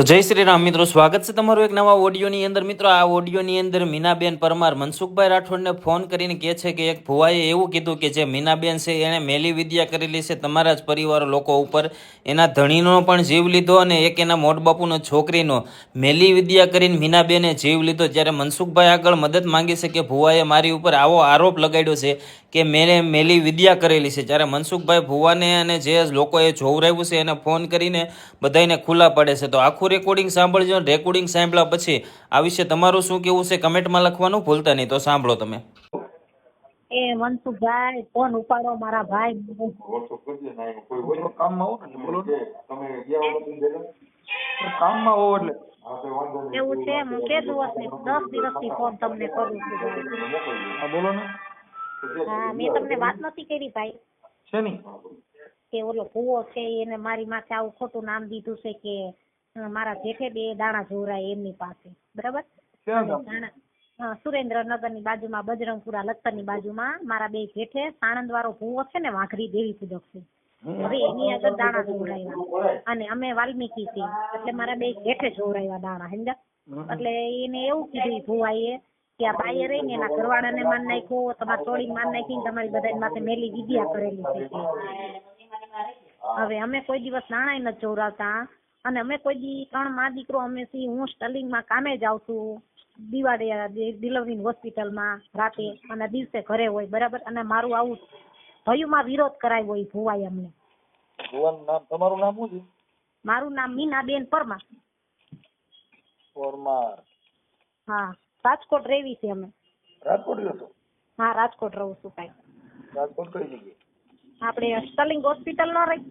તો જય શ્રી રામ મિત્રો, સ્વાગત છે તમારું એક નવા ઓડિયોની અંદર. મિત્રો, આ ઓડિયોની અંદર મીનાબેન પરમાર, મનસુખભાઈ રાઠોડને ફોન કરીને કહે છે કે એક ભુવાએ એવું કીધું કે જે મીનાબેન છે, એણે મેલી વિદ્યા કરેલી છે તમારા જ પરિવાર લોકો ઉપર. એના ધણીનો પણ જીવ લીધો અને એક એના મોટ બાપુનો છોકરીનો. મેલી વિદ્યા કરીને મીનાબેને જીવ લીધો. જ્યારે મનસુખભાઈ આગળ મદદ માંગી છે કે ભુવાએ મારી ઉપર આવો આરોપ લગાડ્યો છે કે મેં મેલી વિદ્યા કરેલી છે. જ્યારે મનસુખભાઈ ભુવાને અને જે લોકોએ જોવરાવ્યું છે એને ફોન કરીને બધાને ખુલ્લા પડે છે. તો આખું રેકોર્ડિંગ સાંભળજો રેકોર્ડિંગ સાંભળ્યા પછી આ વિશે તમારું શું કેવું છે? કમેન્ટમાં લખવાનું ભૂલતા નહીં. તો સાંભળો તમે. એ મનસુખભાઈ ફોન ઉપાડો મારા ભાઈ. કામમાં હોવ ને બોલો ને કામમાં હોવ એટલે. એવું છે હું કે દિવસની દસ દિવસથી ફોન તમને કરું છું. બોલો ને. હા મેં તમને વાત નથી કરી ભાઈ. શેની કે ઓલો ભૂવો છે એને મારી માથે આવું ખોટું નામ દીધું છે કે મારા જેઠે બે દાણા જોરાય એમની પાસે. બરાબર? સુરેન્દ્રનગર સુરેન્દ્રનગરની બાજુમાં બજરંગપુરા લખતરની બાજુમાં મારા બે જેઠે સાણંદ વાળો ભૂવો છે ને વાઘરી દેવી પૂજક છે. હવે એની આગળ દાણા જોવરાવ્યા અને અમે વાલ્મીકી છીએ એટલે મારા બે જેઠે જોવરાવ્યા દાણા સમજા એટલે એને એવું કીધું ભૂવાઈએ કે આ બાઈએ રહીને એના ઘરવાળાને માન નાખ્યો તમારી ચોળી માન નાખી તમારી બધા માથે મેલી વિદ્યા કરેલી છે હવે અમે કોઈ દિવસ નાણાય નથી જોવરાવતા અને અમે કોઈ દી ત્રણમાં દીકરો અમે સી હું સ્ટર્લિંગમાં કામે જાઉં છું દિવાળી ડિલિવરી હોસ્પિટલમાં રાતે અને દિવસે ઘરે હોય બરાબર? અને મારું આવું ભયુમાં વિરોધ કરાવ્યો હોય ભુવાઈ અમને. ભુવાનું નામ તમારું નામ શું છે? મારું નામ મીનાબેન પરમાર. પરમાર. હા. રાજકોટ રેવી છે અમે. રાજકોટ છો હા રાજકોટ રહું છું ભાઈ રાજકોટ કઈ જગ્યાએ? આપણે સ્ટર્લિંગ હોસ્પિટલ નો રહી.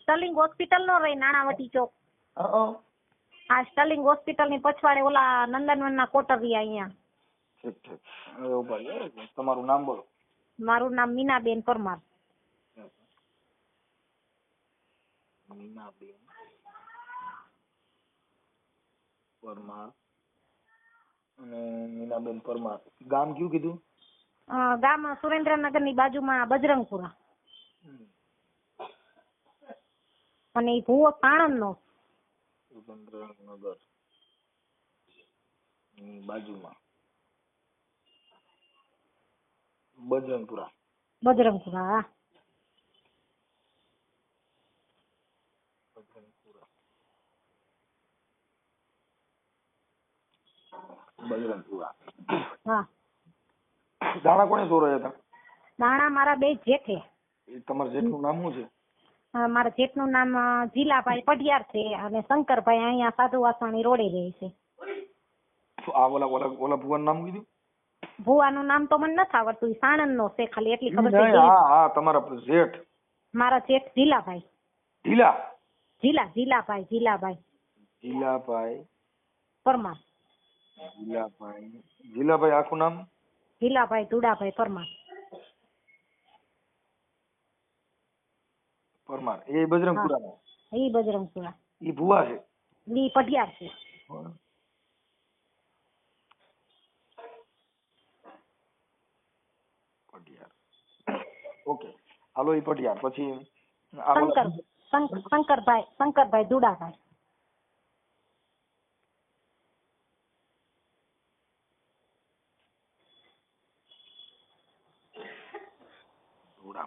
સ્ટર્લિંગ હોસ્પિટલ નો રહી નાણાવટી ચોક. હા સ્ટર્લિંગ હોસ્પિટલની પછવાડે ઓલા નંદનવન ના કોટરિયા અહીંયા. રહ્યો. તમારું નામ બોલો. મારું નામ મીનાબેન પરમાર. મીનાબેન પરમાર. અને મીનાબેન પરમાર. ગામ કયું કીધું? ગામ સુરેન્દ્રનગરની બાજુમાં બજરંગપુરા. અને એ ભૂવો સાણંદ નો સુરેન્દ્રનગર બાજુમાં. બજરંગપુરા. બજરંગપુરા હા બજરંગપુરા બજરંગપુરા હા. દાણા કોને ચોરાયા હતા દાણા મારા બે જેઠે. તમારા જેઠનું નામ શું છે? મારા જેઠનું નામ જીલાભાઈ પઢિયાર છે અને શંકરભાઈ અહીંયા સાધુ વાસણી રોડે રહે છે. આ ઓલા ઓલા ઓલા ભુવાનું નામ કીધું? ભુવાનું નામ તો મને નથી આવડતું સાણંદ નો છે ખાલી એટલી ખબર છે હા હા તમારા જેઠ. મારા જેઠ જીલાભાઈ. જીલા? જીલા જીલાભાઈ જીલાભાઈ. જીલાભાઈ. પરમાર. જીલાભાઈ જીલાભાઈ આખું નામ? જીલાભાઈ ધુડાભાઈ પરમાર. પરમાર. એ બજરંગપુરા ઈ બજરંગપુરા. એ ભુવા છે? ઈ પઢિયાર છે. પટિયાર ઓકે. હાલો એ પટિયાર પછી શંકર શંકરભાઈ શંકરભાઈ ધુડાભાઈ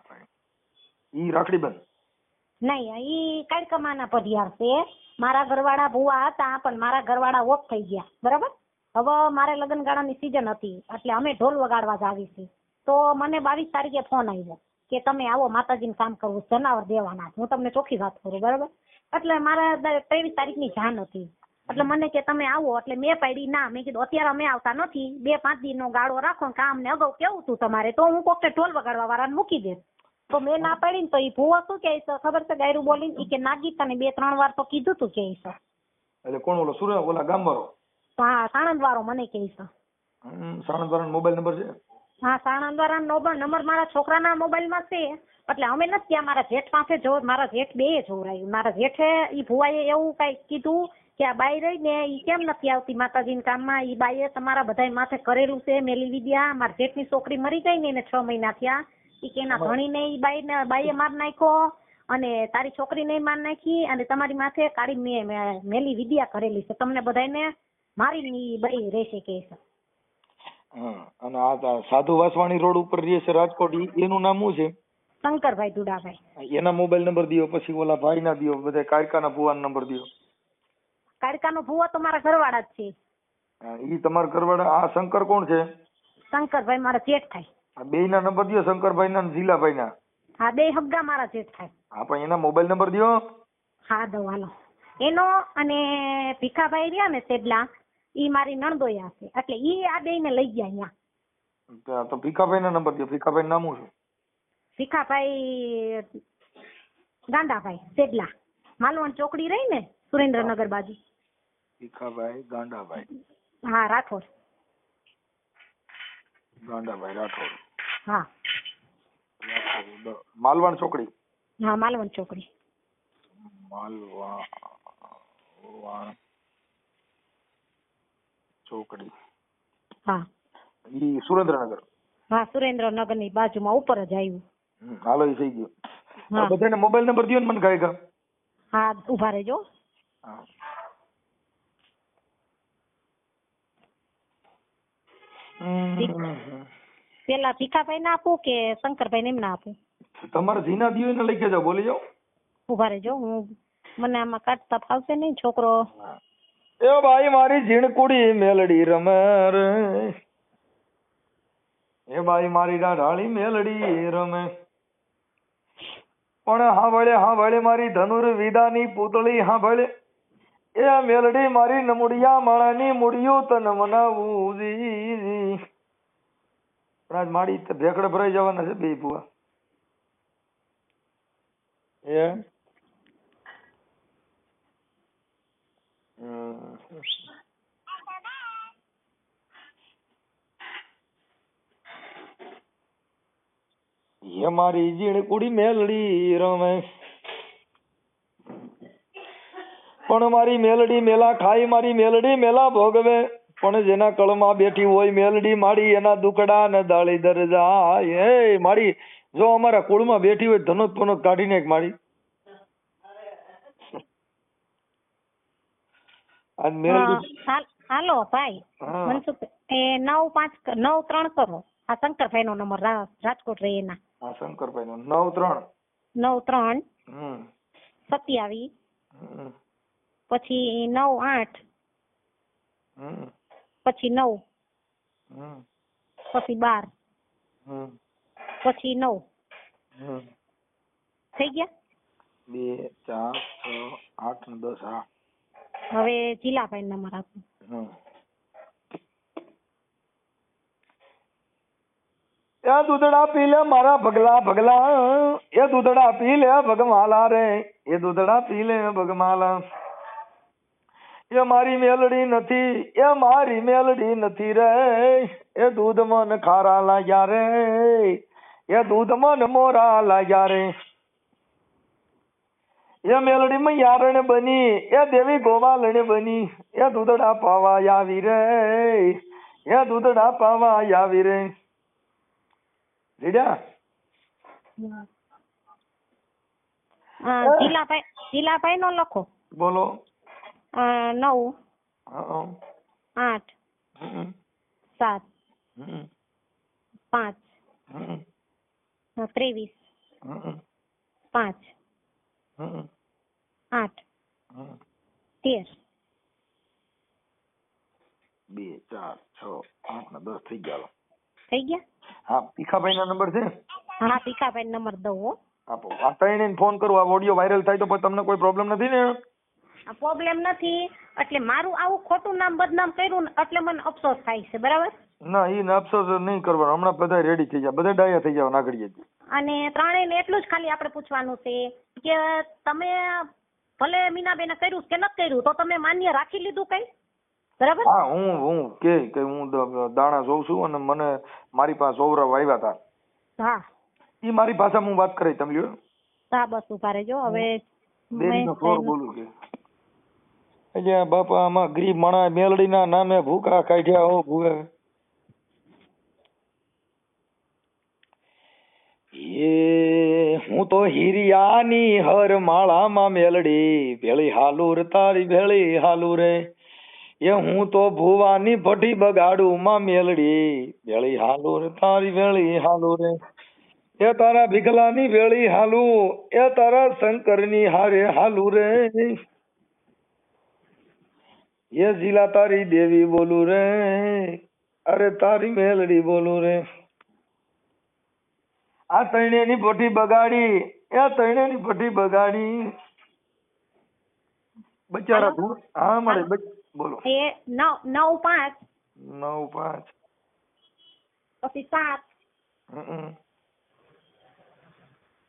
ધોળાભાઈ. ઈ રાખડી બંધ નહીં ઈ કાળકમાના પઢિયાર છે. મારા ઘરવાળા ભુવા હતા પણ મારા ઘરવાળા ઓફ થઈ ગયા. બરાબર? હવે મારે લગ્નગાળાની સિઝન હતી એટલે અમે ઢોલ વગાડવા જ આવી છીએ. તો મને બાવીસ તારીખે ફોન આવ્યો કે તમે આવો માતાજીનું કામ કરવું જનાવર દેવાના હું તમને ચોખ્ખી વાત કરું બરાબર? એટલે મારા ત્રેવીસ તારીખની જાન હતી. એટલે મને કે તમે આવો એટલે મેં પાડી ના મેં કીધું અત્યારે અમે આવતા નથી. બે પાંચ દિનનો ગાળો રાખો કામ ને અગાઉ કેવું હતું તમારે? તો હું કોકને ઢોલ વગાડવા વાળાને મૂકી દે તો મેં ના પાડી ને તો એ ભૂવા શું કહે છે? ખબર છે ગાયરું બોલીને? ઈ કે નાગી ને બે ત્રણ વાર તો કીધું તું કે છે. એટલે કોણ ઓલો સુરે ઓલા ગામ વાળો હા સાણંદ વાળો મને કહે છે. સાણંદ સાણંદવાળાનો મોબાઈલ નંબર છે? હા સાણંદ વાળા નંબર મારા છોકરાના મોબાઈલમાં છે. એટલે અમે નથી ત્યાં મારા જેઠ પાસે જો મારા જેઠ બે જોવરાયું મારા જેઠે ઈ ભુવાએ એવું કઈ કીધું કે આ બાઈ રહી ને ઈ કેમ નથી આવતી માતાજીના કામમાં? ઈ બાઈએ તમારા બધા માથે કરેલું છે મેલી વિદ્યા મારા જેઠની છોકરી મરી ગઈ ને એને છ મહિના થયા. ઈ કે એના ધણીને ઈ બાઈને બાઈએ માર નાખ્યો અને તારી છોકરીને માર નાખી અને તમારી માથે કાળી મેલી વિદ્યા કરેલી છે. તમને બધાને મારીને ઈ બાઈ રહેશે કે છે. અને આ સાધુ વાસવાણી રોડ ઉપર રહે છે રાજકોટ એનું નામ શું છે? શંકરભાઈ દુડાભાઈ. એના મોબાઈલ નંબર દિયો પછી ઓલા ભાઈ ના દિયો બધા કાયકાના ભુવા નંબર દિયો. કાળકાનો ભુવા તો મારા ઘરવાળા જ છે. ઈ તમારા ઘરવાળા આ શંકર કોણ છે? શંકરભાઈ મારા જેઠ થાય આ બે ના નંબર દો શંકરભાઈ ના જીલાભાઈ ના હા બે હગ્ગા મારા જેઠ થાય. હા પણ એના મોબાઈલ નંબર દો હા હાલો. એનો અને ભીખાભાઈ રહ્યા ને સેડલા ઈ મારી નણદોયા છે એટલે ઈ આ બે ને લઈ ગયા અહીંયા. તો ભીખાભાઈ ના નંબર દો ભીખાભાઈ નામ શું ભીખાભાઈ ગાંડાભાઈ સેડલા. માલવણ ચોકડી રહી ને સુરેન્દ્રનગર બાજુ. ભીખાભાઈ ગાંડાભાઈ. હા રાઠોડ. ગાંડાભાઈ રાઠોડ. હા. રાઠોડ. માલવાણ ચોકડી હા માલવણ ચોકડી માલવાણ ચોકડી હા. ઈ સુરેન્દ્રનગર. હા સુરેન્દ્રનગરની બાજુમાં ઉપર જ આવ્યું. હાલો ઈ થઈ ગયું. બધાને મોબાઈલ નંબર દિયો ને મને ગાયકા હા ઊભા રહેજો. હા હમ. પેલા ભીખાભાઈ ના આપું કે શંકરભાઈ ને એમ ના આપું? તમારે જીના દિયો એને લઈ જાઓ બોલી જાઓ. ઊભા રહેજો હું મને આમાં કાઢતા ફાવશે નહીં છોકરો. એ ભાઈ મારી ઝીણકુડી મેલડી રમે રે. એ ભાઈ મારી ડાઢાળી મેલડી રમે. પણ હા વળે હા હાંભળે મારી ધનુર વિદાની પૂતળી હાંભળે. એ મેલડી મારી નમુડિયા માણાની મુડિયું તન મનાવું જી આજ માડી ભેકડે ભરાઈ જવાના છે બે ભુવા. એ. એ મારી ઝીણકુડી મેલડી રમે. પણ મારી મેલડી મેલા ખાઈ મારી મેલડી મેલા ભોગવે. પણ જેના કળમાં બેઠી હોય મેલડી માડી એના દુકડા ને દાળી દરજા એ માડી જો અમારા કુળમાં બેઠી હોય ધનોત પનોત કાઢી એક માડી. આજ મેલડી હાલો ભાઈ. મનસુખ એ નવ પાંચ નવ ત્રણ કરો. આ શંકરભાઈ નો નંબર રાજકોટ રહે એના. હા શંકરભાઈ નો નવ ત્રણ. નવ ત્રણ. હમ. પછી નવ આઠ. પછી નવ. પછી બાર. પછી નવ. થઈ ગયા? બે ચાર છ આઠ ને દસ હા હવે જીલાભાઈ નંબર આપો. એ દૂધડા પી લે મારા ભગલા ભગલા. એ દૂધડા પી લે ભગમાલા રે. એ દૂધડા પી લે ભગમાલા એ મારી મેલડી નથી એ મારી મેલડી નથી રે. એ દૂધ મન ખારા લાગ્યા રે. એ દૂધ મન મોરા લાગ્યા રે. એ મેલડી માં યારણ બની એ દેવી ગોવાલણ બની. એ દૂધડા પાવા આવી રે. એ દૂધડા પાવા આવી રે. રીડ્યા? જીલાભાઈ જીલાભાઈ નો લખો. બોલો. નવ. આઠ. સાત. પાંચ. ત્રેવીસ. પાંચ. આઠ. તેર. બે ચાર છ આઠ ને દસ થઈ ગયા થઈ ગયા? હા પીખાભાઈ ના નંબર છે? હા પીખાભાઈ નંબર દઉં હો. આપો. આ ત્રણેયને ફોન કરું. આ ઓડિયો વાયરલ થાય તો પછી તમને કોઈ પ્રોબ્લેમ નથી ને? પ્રોબ્લેમ નથી. એટલે મારું આવું ખોટું નામ બદનામ કર્યું ને એટલે મને અફસોસ થાય છે બરાબર? ના ઈ ને અફસોસ નહીં કરવાનો. હમણાં બધા રેડી થઈ જાય બધા ડાયા થઈ જાવ નાગડીએ અને ત્રણેયને એટલું જ ખાલી આપણે પૂછવાનું છે કે તમે ભલે મીનાબેને કર્યું કે નથી કર્યું તો તમે માન્ય રાખી લીધું કઈ? બરાબર? હા હું હું કે કે હું દાણા જોઉં છું અને મને મારી પાસે સોવરા વાવ્યા હતા હા. ઈ મારી ભાષામાં હું વાત કરી તમે લ્યો. હા બસ ઊભા રહેજો. હવે મેં- ફોર બોલું કે. એટલે બાપા, આમાં ગરીબ માણા મેલડીના નામે ભૂખા કાઢ્યા હો ભૂવે. એ હું તો હિરિયાની હર માળામાં મેલડી, ભેળી હાલુર, તારી ભેળી હાલુ રે એ હું તો ભુવાની ભઠી બગાડું માં મેલડી, ભેળી હાલુર, તારી ભેળી હાલુ રે એ તારા ભીખલાની ભેળી હાલુ, એ તારા શંકરની હારે હાલુ રે એ જીલા તારી દેવી બોલું રે અરે તારી મેલડી બોલું રે આ તૈણેની ભઠ્ઠી બગાડી એ તૈણેની ભઠ્ઠી બગાડી બચારા? હા મળે બોલો એ નવ નવ પાંચ નવ પાંચ પછી સાત.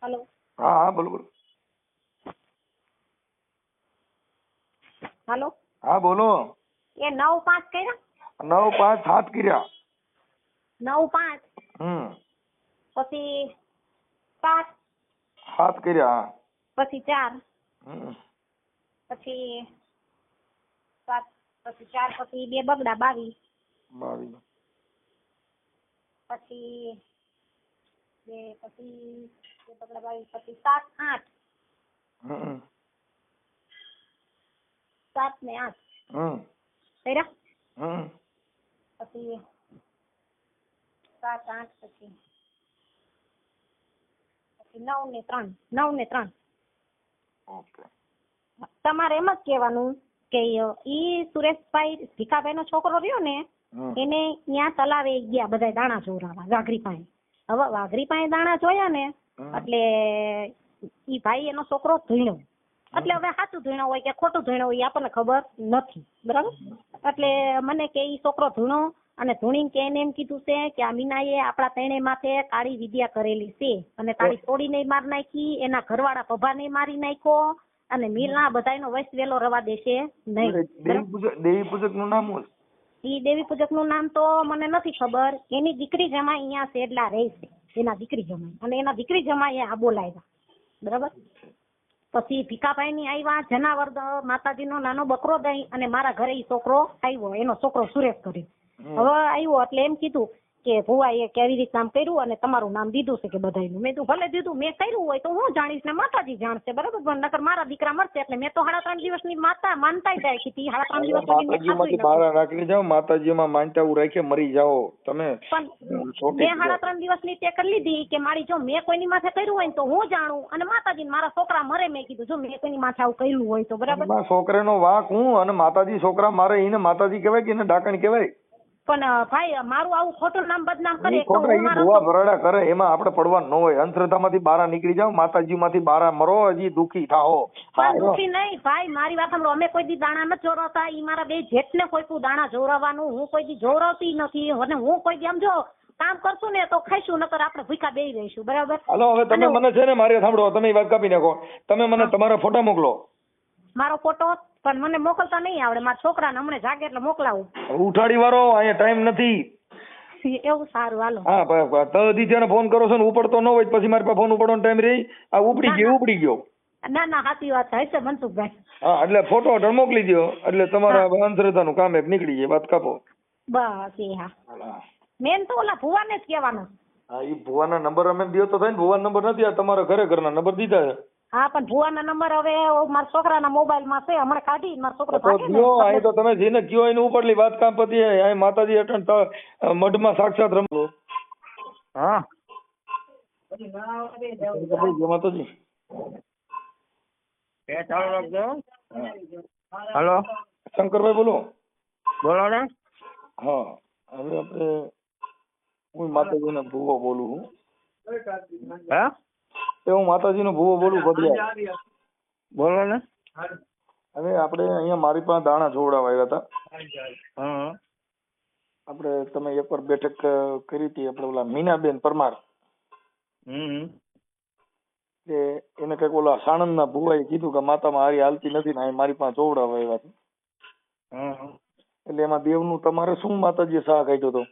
હલો હા હા બોલો બોલો હલો હા બોલો. એ નવ પાંચ કર્યા? નવ પાંચ સાત કર્યા. નવ પાંચ? હમ. પછી સાત? સાત કર્યા પછી ચાર? હમ. પછી સાત પછી ચાર પછી બે બગડા બાવીસ. બાવીસ. પછી બે પછી બે બગડા બાવીસ પછી સાત આઠ. હમ. સાત ને આઠ. કર્યા? પછી સાત આઠ પછી પછી નવ ને ત્રણ. નવ ને ત્રણ. તમારે એમ જ કહેવાનું કે ઈ સુરેશભાઈ ભીખાભાઈ નો છોકરો રહ્યો ને એને ત્યાં તલાવે ગયા બધા દાણા ચોરાવા વાઘરી પાસે હવે વાઘરી પાસે દાણા જોયા ને એટલે ઈ ભાઈ એનો છોકરો ધૂણ્યો એટલે હવે સાચું ધૂણો હોય કે ખોટું ધૂણ્યો હોય આપણને ખબર નથી બરાબર? એટલે મને કે ઈ છોકરો ધૂણો અને ધૂણી કે એને એમ કીધું છે કે આ મીનાએ આપણા તેણે માથે કાળી વિદ્યા કરેલી છે અને તારી છોડીને માર નાખી એના ઘરવાળા પભાને મારી નાખ્યો અને મીરના બધાનો વૈશ વેલો રવા દેશે નહીં દેવી પૂજકનું નામ ઈ દેવી પૂજકનું નામ તો મને નથી ખબર એની દીકરી જમા અહીંયા સેડલા રહે છે એના દીકરી જમાઈ અને એના દીકરી જમાઈ આ બોલાવ્યા બરાબર? પછી ભીખાભાઈ ની આવ્યા જનાવર માતાજી નો નાનો બકરો દઈ અને મારા ઘરે ઈ છોકરો આવ્યો એનો છોકરો સુરેશ કરી હવે આવ્યો એટલે એમ કીધું કે ભુવાએ કેવી રીતે નામ કર્યું અને તમારું નામ દીધું છે કે બધાયનું? મેં કીધું ભલે દીધું મેં કર્યું હોય તો હું જાણીશ ને માતાજી જાણશે બરાબર? પણ નકર મારા દીકરા મરશે એટલે મેં તો સાડા ત્રણ દિવસની માતા માનતા જાય કે સાડા ત્રણ દિવસ સુધી માતાજી માંથી બહાર રાખી જાઓ માતાજી માં માનતા હું રાખે મરી જાઓ. તમે પણ મેં સાડા ત્રણ દિવસની તે કરી લીધી કે મારી જો મેં કોઈની માથે કર્યું હોય તો હું જાણું અને માતાજી મારા છોકરા મરે મેં કીધું જો મેં કોઈની માથે આવું કર્યું હોય તો બરાબર? છોકરા છોકરાનો વાંક હું અને માતાજી છોકરા મારે એને માતાજી કહેવાય કે એને ડાકણ કહેવાય? પણ ભાઈ મારું આવું ખોટું નામ બદનામ કરે તો હું ઈ મારા ભૂવા ભરાડા કરે એમાં આપણે પડવાનું ન હોય. અંધશ્રદ્ધામાંથી બહાર નીકળી જાઓ માતાજીમાંથી બહાર મરો હજી દુખી થાઓ. પણ દુખી નહીં ભાઈ મારી વાત સાંભળો અમે કોઈ દી દાણા નથી ચોરાતા ઈ મારા બે જેઠને કોઈ દાણા જોરાવવાનું હું કોઈ દી જોરાવતી નથી અને હું કોઈ દી આમ જો કામ કરશું ને તો ખાઈશું નકર આપણે ભૂખ્યા બેહી રહીશું બરાબર? હાલો હવે તમે અને- મને છે ને મારે સાંભળો તમે વાત કાપી નાખો. તમે મને તમારા ફોટા મોકલો. મારો ફોટો પણ મને મોકલતા નહીં આવડે. મારા છોકરાને હમણાં જાગે એટલે મોકલાવું. ઉઠાડી વારો અહીંયા ટાઈમ નથી. એવું સારું હાલો. હા તદી જ્યારે ફોન કરો છો ને ઉપડતો ન હોય પછી મારી પાસે ફોન ઉપડવાનો ટાઈમ રહી. આ ઉપડી ગયો ઉપડી ગયો. ના ના સાચી વાત થાય છે મનસુખભાઈ. હા એટલે ફોટો ઓર્ડર મોકલી દો એટલે તમારા અંધશ્રદ્ધાનું કામ એક નીકળી જાય વાત કાપો. બસ એ હા. હા મેન તો ઓલા ભુવાને જ કહેવાનું. હા એ ભુવાના નંબર અમે દયો તો થાય ને ભુવાન નંબર નથી આ તમારા ઘરે ઘરના નંબર દીધા છે. હા પણ ભુવાના નંબર હવે મારા છોકરાના મોબાઈલમાં છે હમણાં કાઢી મારા છોકરો તો ભાગે ને. અહીં તો તમે જેને કયો એની ઉપરલી વાત કામ પતી જાય. અહીં માતાજી અટણ ત- મઢમાં સાક્ષાત રમો હા. જય માતાજી. એ ચાલુ રાખજો હલો. શંકરભાઈ બોલો. બોલો ને. હા હવે આપણે હું માતાજીના ભૂવો બોલું છું હે? એ હું માતાજીનો ભૂવો બોલું બદિયા બોલો ને. અરે આપણે અહીંયા મારી પાસે દાણા જોવડાવવા આવ્યા હતા. આપણે તમે એકવાર બેઠક કરી હતી આપણે ઓલા મીનાબેન પરમાર. કે એને કંઈક ઓલા સાણંદના ભુવાએ કીધું કે માતામાં હારી હાલતી નથી ને મારી પાસે જોવડાવ આવ્યા હતા એટલે એમાં દેવનું તમારે શું માતાજી સાહ કાઢ્યો હતો?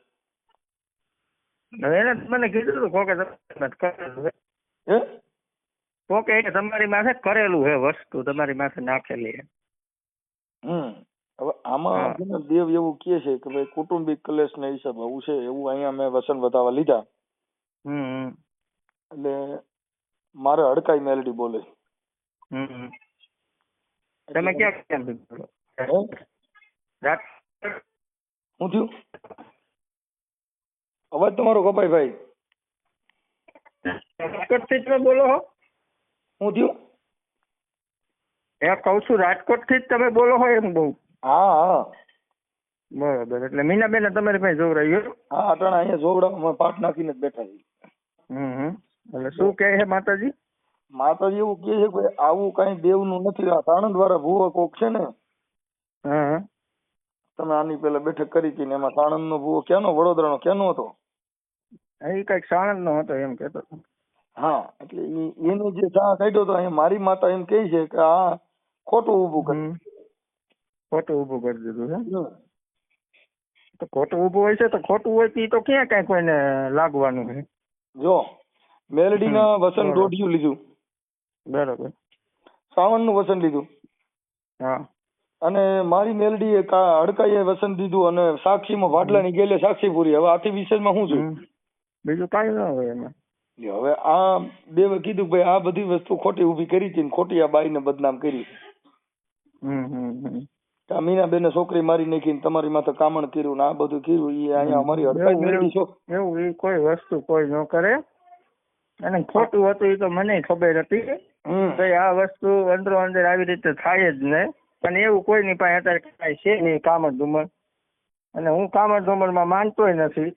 એને મને કીધું હતું કોકે હે? કોકે એને તમારી માથે કરેલું હે વસ્તુ તમારી માથે નાખેલી હે. હમ હવે આમાં છે ને દેવ એવું કહે છે કે ભાઈ કુટુંબિક કલેશ ને હિસાબ આવું છે એવું અહીંયા મેં વસન બતાવવા લીધા. હમ એટલે મારે હડકાઈ મેલડી બોલે હમ. તમે ક્યાં કેમ બોલો રાત શું થયું? અવાજ તમારો કપાય ભાઈ. રાજકોટથી જ તમે બોલો છો હું થયું? એ કહું છું રાજકોટથી જ તમે બોલો છો એમ બહુ. હા હા. બરાબર એટલે મીનાબેન તમારી પાસે જોવરાયું હા. અટાણા અહીંયા જોવડા પાટ નાખીને જ બેઠા છીએ. હમ એટલે શું કહે છે માતાજી? માતાજી એવું કહે છે કે આવું કઈ દેવનું નથી. આ સાણંદ વાળા ભૂવો કોક છે ને તમે આની પેલા બેઠક કરી હતી ને એમાં સાણંદ નો ભૂવો ક્યાંનો વડોદરાનો ક્યાંનો હતો? એ કંઈક સાણંદ નો હતો એમ કેતો હા એટલે એનો જે ચા કાઢ્યો હતો અહીંયા મારી માતા એમ કહે છે કે આ ખોટું ઊભું કર્યું. ખોટું ઊભું કરી દીધું છે. તો ખોટું ઊભું હોય છે તો ખોટું હોય તો તો ક્યાં કઈ કોઈને લાગવાનું છે? જો મેલડીના ના વસન. દોઢિયું લીધું. બરાબર. સાવનનું વસન લીધું. હા. અને મારી મેલડીએ કા- હડકાઈએ વસન દીધું અને સાક્ષીમાં વાડલાની ગેલે સાક્ષી પૂરી હવે આથી વિશેષમાં શું છું. બીજું કાંઈ ના હોય એમાં. હવે આ દેવે કીધું ભાઈ આ બધી વસ્તુ ખોટી ઊભી કરી હતી ને ખોટી આ બાઈને બદનામ કરી આ મીનાબેને છોકરી મારી નાખી ને તમારી માથે કામણ કર્યું ને આ બધું કર્યું એ અહીંયા અમારી એવું- એ કોઈ વસ્તુ કોઈ ન કરે. અને ખોટું હતું એ તો મને ખબર હતી તો આ વસ્તુ અંદરો અંદર આવી રીતે થાય જ ને. અને એવું કોઈની પાસે અત્યારે કાંઈ છે નહીં કામર ધુમર અને હું કામર ધુમરમાં માનતોય નથી.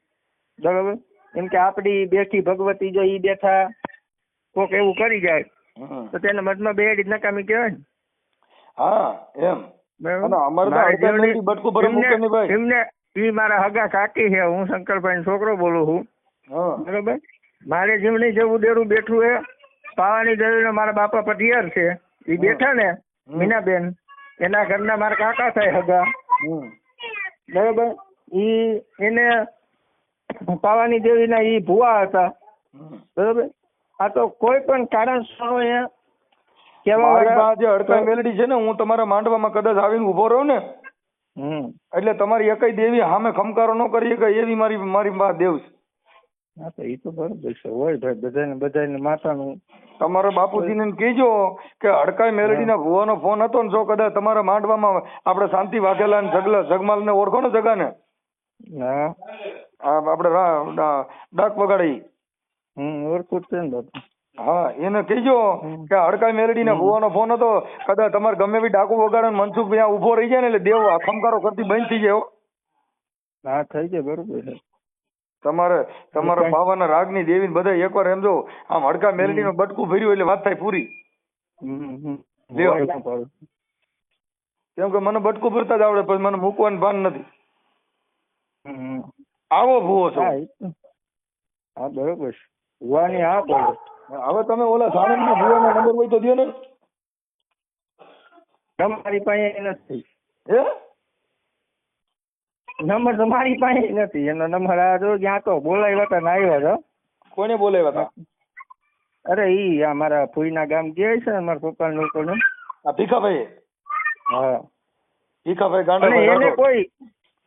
બરોબર? એમ કે આપડી બેઠી ભગવતી જો ઈ બેઠા કોક એવું કરી જાય તો તેને મધમાં બેડી નકામી કહેવાય ને. હા એમ. મારી. એમને ઈ હગા કાકી છે હું શંકરભાઈ છોકરો બોલું છું. બરોબર? મારે જીવણી જેવું દેરું બેઠું એ પાવાની દેવી મારા બાપા પટિયાર છે. એ બેઠા ને મીનાબેન એના ઘરના મારા કાકા થાય હગા. બરોબર? ઈ એને પાવાની દેવીના એ ભુવા હતા. બરોબર? આ તો કોઈ પણ કારણ કેવા જે હડકાઈ મેલડી છે ને હું તમારા માંડવામાં કદાચ આવીને ઊભો રહું ને એટલે તમારી એકઈ દેવી સામે ખમકારો ન કરી કે એવી મારી મારી મા દેવ છે. હા તો એ તો બરોબર છે. હોય ભાઈ બધાને બધાને માતાનું તમારા બાપુજીને કહેજો કે હડકાઈ મેલડીના ભુવાનો ફોન હતો ને જો કદાચ તમારા માંડવામાં આપણે શાંતિ વાઘેલા ને જગલા જગમાલ ને ઓળખો ને જગાને. હા. આપણે ડાક વગાડી. હમ ઓળખું છે ને બાપુ હા એને કહેજો કે હડકાઈ મેલડીના ભુવાનો ફોન હતો. કદાચ તમારે ગમે એવી ડાકુ વગાડે ને મનસુખ ત્યાં ઊભો રહી જાય ને એટલે દેવ ખમકારો કરતી બંધ થઈ જાય હા. થઈ જાય બરોબર છે. તમારે તમારા બાવાના રાગની દેવી બધા એકવાર એમ જો આમ હડકા મેલડીનું બટકું ભર્યું એટલે વાત થાય પૂરી? કેમ કે મને બટકું ભરતા જ આવડે પછી મને મૂકવાનું ભાન નથી. આવો ભૂવો છો. હા બરોબર છે. ભુવાની હા પડે હવે તમે ઓલા સાણંદના ભૂવાનો નંબર હોય તો દો ને. તમારી પાસે નથી. હે? નંબર તમારી પાસે નથી. એનો નંબર આ જો ત્યાં તો બોલાવ્યા હતા ને આવ્યા છો કોને બોલાવ્યા હતા? અરે ઈ આ મારા ફુઈના ગામ ગયા છે ને મારા પપ્પાના લોકોને. આ ભીખાભાઈ હા. ભીખાભાઈ ગાંડા એને કોઈ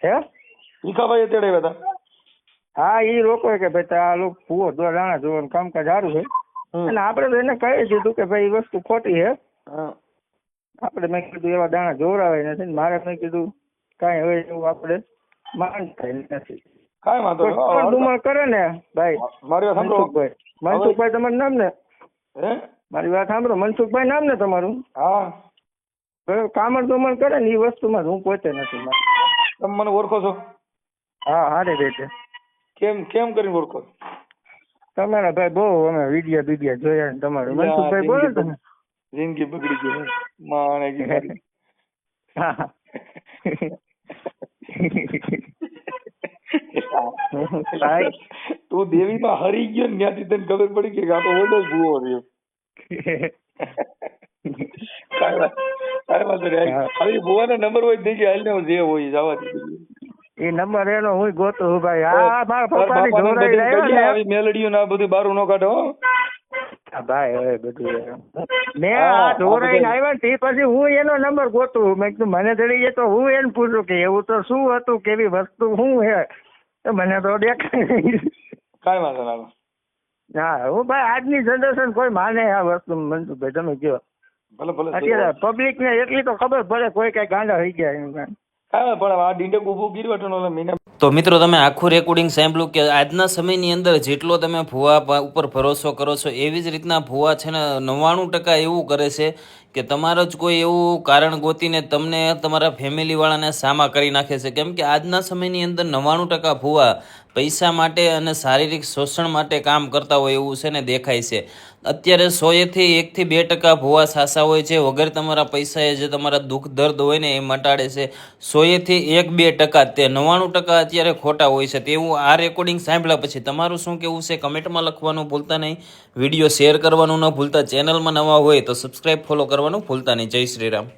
હે? ભીખાભાઈ તેડાવ્યા હતા? હા ઈ લોકો કે ભાઈ આ લોકો ભૂવો દો દાણા જોવાનું કામકાજ સારું છે. અને આપણે તો એને કહી દીધું કે ભાઈ એ વસ્તુ ખોટી છે. હા. આપણે મેં કીધું એવા દાણા જોવરાવાય નથી. મારે મેં કીધું કાંઈ હવે એવું આપણે માન થાય નથી. કાંઈ વાંધો નહીં. પણ કરે ને ભાઈ મારી વાત મનસુખભાઈ. મનસુખભાઈ તમારું નામ ને? હે? મારી વાત સાંભળો. મનસુખભાઈ નામ ને તમારું? હા. બરાબર કામણ દુમણ કરે ને એ વસ્તુમાં હું પોતે નથી તમે મને ઓળખો છો? હા સારી રીતે કેમ કેમ કરીને ઓળખો તમારા ભાઈ બહુ અમે વિડિયા બીડિયા જોયા ને તમારું મનસુખભાઈ બોલો તમે જિંદગી બગડી ગઈ માણે કી મારી. તું દેવીમાં હરી ગયો ને ત્યાંથી તને ખબર પડી કે આ તો ઓડો જ ભૂવો રહ્યો તારે વાત- વાંધો નહીં. ખાલી ભૂવાના નંબર હોય તો દેજે, હાલ ને જે હોય જવા દીધું. એ નંબર એનો હું ગોતું હું ભાઈ. આ મારા પપ્પાની જોડાઈ રહ્યો ને આવી મેલડીઓ ના બધું બારું નો કાઢો ભાઈ હવે બધું મેં આ આ જોડાઈને આવ્યા ને તે પછી હું એનો નંબર ગોતું મેં કીધું મને જડી જાય તો હું એને પૂછું કે એવું તો શું હતું કેવી વસ્તુ શું છે તો મને તો દેખાય નહીં. કાંઈ વાંધો ના હા હું ભાઈ આજની જનરેશન કોઈ માને આ વસ્તુ. મનસુખભાઈ તમે કયો. ભલે ભલે અત્યારે પબ્લિક ને એટલી તો ખબર પડે કોઈ કઈ ગાંડા થઈ ગયા તો મિત્રો, તમે આખું રેકોર્ડિંગ સાંભળ્યું કે આજના સમયની અંદર જેટલો તમે ભૂવા ઉપર ભરોસો કરો છો, એવી જ રીતના ભૂવા છે ને નવ્વાણું ટકા એવું કરે છે કે તમારો જ કોઈ એવું કારણ ગોતીને તમને તમારા ફેમિલીવાળાને સામા કરી નાખે છે. કેમ કે આજના સમયની અંદર નવ્વાણું ટકા ભૂવા પૈસા માટે અને શારીરિક શોષણ માટે કામ કરતા હોય એવું છે ને દેખાય છે. અત્યારે સોએથી એકથી બે ટકા ભૂવા સાસા હોય છે. વગર તમારા પૈસાએ જે તમારા દુઃખ, દર્દ હોય ને એ મટાડે છે. સોએથી એક બે ટકા તે નવ્વાણું ટકા અત્યારે ખોટા હોય છે. તેવું આ રેકોર્ડિંગ સાંભળ્યા પછી તમારું શું કેવું છે? કમેન્ટમાં લખવાનું ભૂલતા નહીં. વીડિયો શેર કરવાનું ન ભૂલતા. ચેનલમાં નવા હોય તો સબસ્ક્રાઈબ ફોલો કરવાનું ભૂલતા નહીં. જય શ્રી રામ.